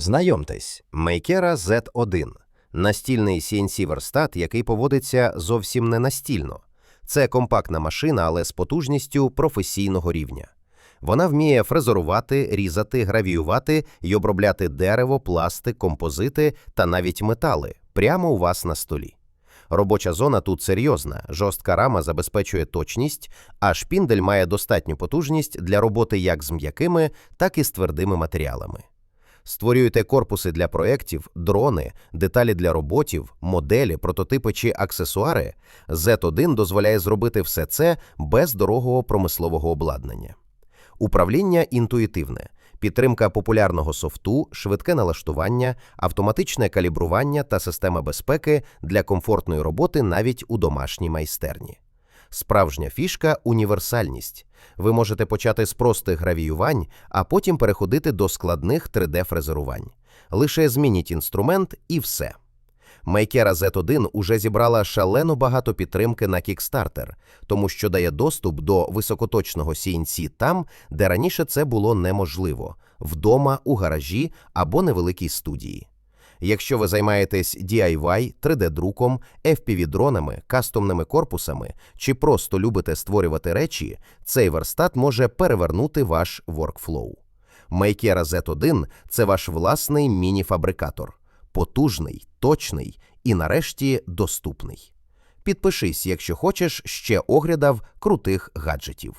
Знайомтесь, Мейкера Z1 – настільний CNC-верстат, який поводиться зовсім не настільно. Це компактна машина, але з потужністю професійного рівня. Вона вміє фрезерувати, різати, гравіювати і обробляти дерево, пластик, композити та навіть метали прямо у вас на столі. Робоча зона тут серйозна, жорстка рама забезпечує точність, а шпіндель має достатню потужність для роботи як з м'якими, так і з твердими матеріалами. Створюєте корпуси для проєктів, дрони, деталі для роботів, моделі, прототипи чи аксесуари. Z1 дозволяє зробити все це без дорогого промислового обладнання. Управління інтуїтивне, підтримка популярного софту, швидке налаштування, автоматичне калібрування та система безпеки для комфортної роботи навіть у домашній майстерні. Справжня фішка універсальність. Ви можете почати з простих гравіювань, а потім переходити до складних 3D-фрезерувань. Лише змініть інструмент і все. Майкера Z1 уже зібрала шалено багато підтримки на Kickstarter, тому що дає доступ до високоточного CNC там, де раніше це було неможливо – вдома, у гаражі або невеликій студії. Якщо ви займаєтесь DIY, 3D-друком, FPV-дронами, кастомними корпусами чи просто любите створювати речі, цей верстат може перевернути ваш workflow. Майкера Z1 – це ваш власний міні-фабрикатор. Потужний, точний і, нарешті, доступний. Підпишись, якщо хочеш ще оглядав крутих гаджетів.